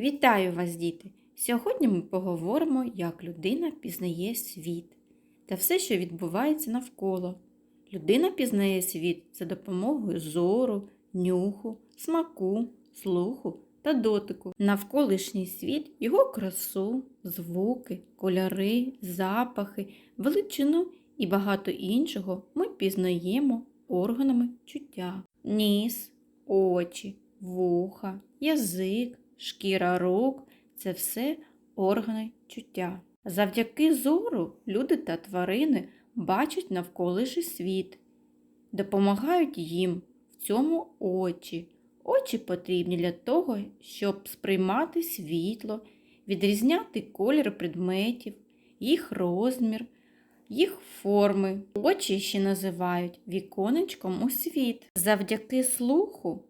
Вітаю вас, діти! Сьогодні ми поговоримо, як людина пізнає світ та все, що відбувається навколо. Людина пізнає світ за допомогою зору, нюху, смаку, слуху та дотику. Навколишній світ, його красу, звуки, кольори, запахи, величину і багато іншого ми пізнаємо органами чуття. Ніс, очі, вуха, язик, шкіра рук це все органи чуття. Завдяки зору люди та тварини бачать навколишній світ, допомагають їм в цьому очі. Очі потрібні для того, щоб сприймати світло, відрізняти колір предметів, їх розмір, їх форми. Очі ще називають віконечком у світ. Завдяки слуху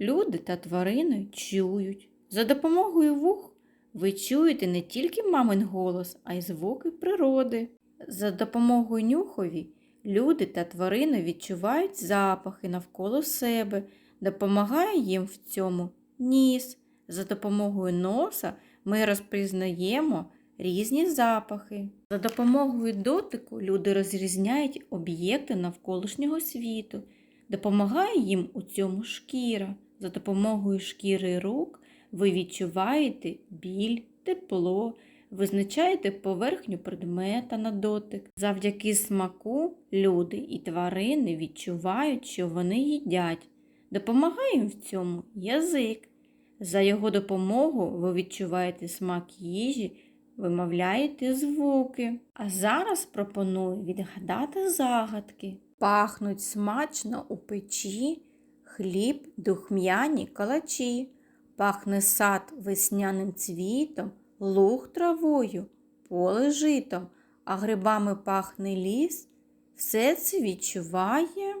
люди та тварини чують. За допомогою вух ви чуєте не тільки мамин голос, а й звуки природи. За допомогою нюхові люди та тварини відчувають запахи навколо себе, допомагає їм в цьому ніс. За допомогою носа ми розпізнаємо різні запахи. За допомогою дотику люди розрізняють об'єкти навколишнього світу, допомагає їм у цьому шкіра. За допомогою шкіри рук ви відчуваєте біль, тепло, визначаєте поверхню предмета на дотик. Завдяки смаку люди і тварини відчувають, що вони їдять. Допомагає їм в цьому язик. За його допомогу ви відчуваєте смак їжі, вимовляєте звуки. А зараз пропоную відгадати загадки. Пахнуть смачно у печі, хліб, духмяні калачі. Пахне сад весняним цвітом, луг травою, поле житом, а грибами пахне ліс. Все це відчуває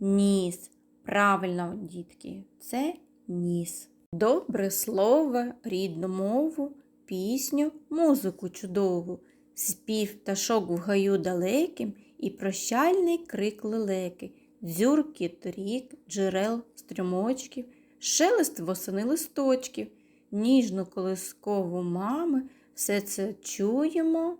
ніс. Правильно, дітки, це ніс. Добре слово, рідну мову, пісню, музику чудову, спів пташок в гаю далеким і прощальний крик лелеки, дзюркіт рік, джерел, струмочків, шелест восени листочків, ніжну колискову мами, все це чуємо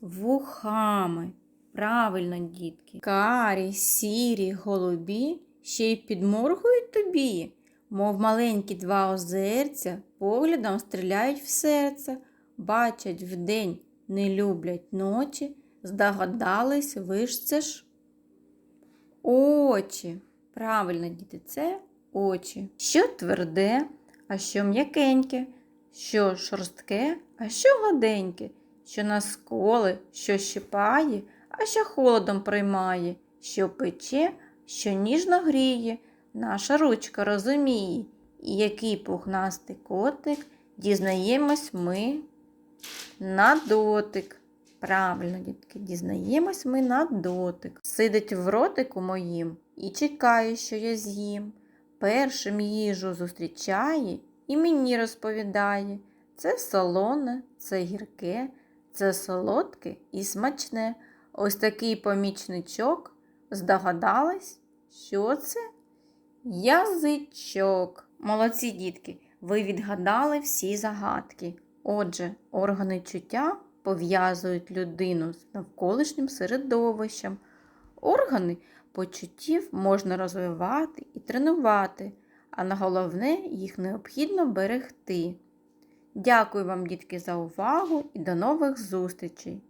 вухами. Правильно, дітки. Карі, сірі, голубі ще й підморгують тобі, мов маленькі два озерця, поглядом стріляють в серце, бачать вдень, не люблять ночі, здогадались, ви ж це ж очі. Правильно, діти, це очі. Що тверде, а що м'якеньке, що шорстке, а що гладеньке, що насколи, що щипає, а що холодом приймає, що пече, що ніжно гріє, наша ручка розуміє, і який пухнастий котик дізнаємось ми на дотик. Правильно, дітки, дізнаємось ми на дотик. Сидить в ротику моїм і чекає, що я з'їм. Першим їжу зустрічає і мені розповідає. Це солоне, це гірке, це солодке і смачне. Ось такий помічничок. Здогадались, що це? Язичок. Молодці дітки, ви відгадали всі загадки. Отже, органи чуття пов'язують людину з навколишнім середовищем. Органи почуттів можна розвивати і тренувати, а на головне їх необхідно берегти. Дякую вам, дітки, за увагу і до нових зустрічей!